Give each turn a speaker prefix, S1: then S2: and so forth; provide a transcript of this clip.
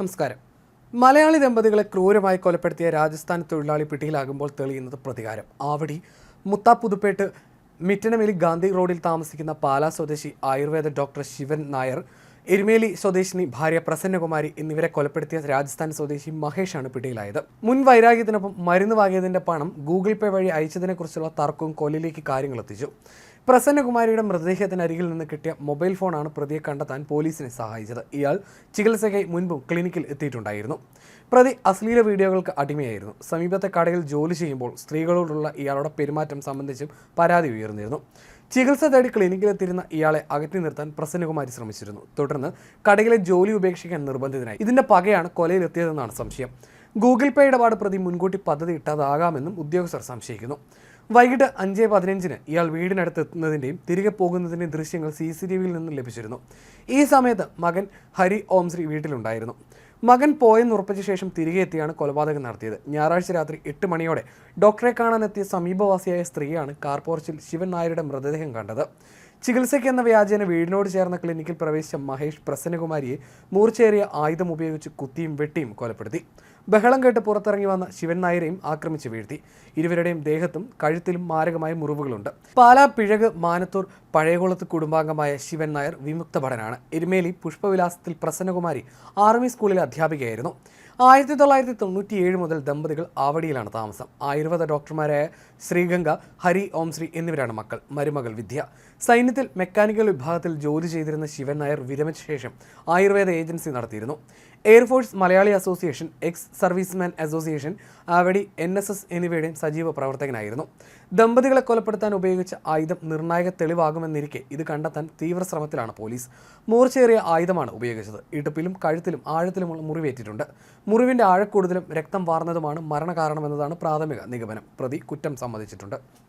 S1: നമസ്കാരം. മലയാളി ദമ്പതികളെ ക്രൂരമായി കൊലപ്പെടുത്തിയ രാജസ്ഥാൻ തൊഴിലാളി പിടിയിലാകുമ്പോൾ തെളിയുന്നത് പ്രതികാരം. ആവടി മുത്താ പുതുപ്പേട്ട് മിറ്റനമേലി ഗാന്ധി റോഡിൽ താമസിക്കുന്ന പാലാ സ്വദേശി ആയുർവേദ ഡോക്ടർ ശിവൻ നായർ എരുമേലി സ്വദേശിനി ഭാര്യ പ്രസന്നകുമാരി എന്നിവരെ കൊലപ്പെടുത്തിയ രാജസ്ഥാൻ സ്വദേശി മഹേഷാണ് പിടിയിലായത്. മുൻ വൈരാഗ്യത്തിനൊപ്പം മരുന്ന് വാങ്ങിയതിന്റെ പണം ഗൂഗിൾ പേ വഴി അയച്ചതിനെക്കുറിച്ചുള്ള തർക്കവും കൊലയിലേക്ക് കാര്യങ്ങൾ എത്തിച്ചു. പ്രസന്നകുമാരിയുടെ മൃതദേഹത്തിനരികിൽ നിന്ന് കിട്ടിയ മൊബൈൽ ഫോണാണ് പ്രതിയെ കണ്ടെത്താൻ പോലീസിനെ സഹായിച്ചത്. ഇയാൾ ചികിത്സയ്ക്കായി മുൻപും ക്ലിനിക്കിൽ എത്തിയിട്ടുണ്ടായിരുന്നു. പ്രതി അശ്ലീല വീഡിയോകൾക്ക് അടിമയായിരുന്നു. സമീപത്തെ കടയിൽ ജോലി ചെയ്യുമ്പോൾ സ്ത്രീകളോടുള്ള ഇയാളുടെ പെരുമാറ്റം സംബന്ധിച്ചും പരാതി ഉയർന്നിരുന്നു. ചികിത്സ തേടി ക്ലിനിക്കിലെത്തിയിരുന്ന ഇയാളെ അകറ്റി നിർത്താൻ പ്രസന്നകുമാരി ശ്രമിച്ചിരുന്നു. തുടർന്ന് കടയിലെ ജോലി ഉപേക്ഷിക്കാൻ നിർബന്ധിതനായി. ഇതിന്റെ പകയാണ് കൊലയിലെത്തിയതെന്നാണ് സംശയം. ഗൂഗിൾ പേ ഇടപാട് പ്രതി മുൻകൂട്ടി പദ്ധതി ഇട്ടതാകാമെന്നും ഉദ്യോഗസ്ഥർ സംശയിക്കുന്നു. വൈകിട്ട് അഞ്ച് പതിനഞ്ചിന് ഇയാൾ വീടിനടുത്ത് എത്തുന്നതിന്റെയും തിരികെ പോകുന്നതിന്റെയും ദൃശ്യങ്ങൾ സി സി ടി വിയിൽ നിന്നും ലഭിച്ചിരുന്നു. ഈ സമയത്ത് മകൻ ഹരി ഓംശ്രീ വീട്ടിലുണ്ടായിരുന്നു. മകൻ പോയെന്ന് ഉറപ്പിച്ച ശേഷം തിരികെ എത്തിയാണ് കൊലപാതകം നടത്തിയത്. ഞായറാഴ്ച രാത്രി എട്ട് മണിയോടെ ഡോക്ടറെ കാണാനെത്തിയ സമീപവാസിയായ സ്ത്രീയാണ് കാർപോർച്ചിൽ ശിവൻ നായരുടെ മൃതദേഹം കണ്ടത്. ചികിത്സയ്ക്ക് എന്ന വ്യാജേന വീടിനോട് ചേർന്ന ക്ലിനിക്കിൽ പ്രവേശിച്ച മഹേഷ് പ്രസന്നകുമാരിയെ മൂർച്ചേറിയ ആയുധം ഉപയോഗിച്ച് കുത്തിയും വെട്ടിയും കൊലപ്പെടുത്തി. ബഹളം കേട്ട് പുറത്തിറങ്ങി വന്ന ശിവൻ നായരെയും ആക്രമിച്ച് വീഴ്ത്തി. ഇരുവരുടെയും ദേഹത്തും കഴുത്തിലും മാരകമായ മുറിവുകളുണ്ട്. പാലാ പിഴക് മാനത്തൂർ പഴയകുളത്ത് കുടുംബാംഗമായ ശിവൻ നായർ വിമുക്ത ഭടനാണ്. എരുമേലി പുഷ്പവിലാസത്തിൽ പ്രസന്നകുമാരി ആർമി സ്കൂളിലെ അധ്യാപികയായിരുന്നു. ആയിരത്തി തൊള്ളായിരത്തി തൊണ്ണൂറ്റിയേഴ് മുതൽ ദമ്പതികൾ ആവടിയിലാണ് താമസം. ആയുർവേദ ഡോക്ടർമാരായ ശ്രീഗംഗ ഹരി ഓംശ്രീ എന്നിവരാണ് മക്കൾ. മരുമകൾ വിദ്യ. സൈന്യത്തിൽ മെക്കാനിക്കൽ വിഭാഗത്തിൽ ജോലി ചെയ്തിരുന്ന ശിവൻ നായർ വിരമിച്ച ശേഷം ആയുർവേദ ഏജൻസി നടത്തിയിരുന്നു. Air force Malayali association ex serviceman association Avadi N S S എന്നിവയുടെയും സജീവ പ്രവർത്തകനായിരുന്നു. ദമ്പതികളെ കൊലപ്പെടുത്താൻ ഉപയോഗിച്ച ആയുധം നിർണായക തെളിവാകുമെന്നിരിക്കെ ഇത് കണ്ടെത്താൻ തീവ്ര ശ്രമത്തിലാണ് പോലീസ്. മൂർച്ചയേറിയ ആയുധമാണ് ഉപയോഗിച്ചത്. ഇടുപ്പിലും കഴുത്തിലും ആഴത്തിലുമുള്ള മുറിവേറ്റിട്ടുണ്ട്. മുറിവിന്റെ ആഴക്കൂടുതലും രക്തം വാർന്നതുമാണ് മരണകാരണമെന്നതാണ് പ്രാഥമിക നിഗമനം. പ്രതി കുറ്റം സമ്മതിച്ചിട്ടുണ്ട്.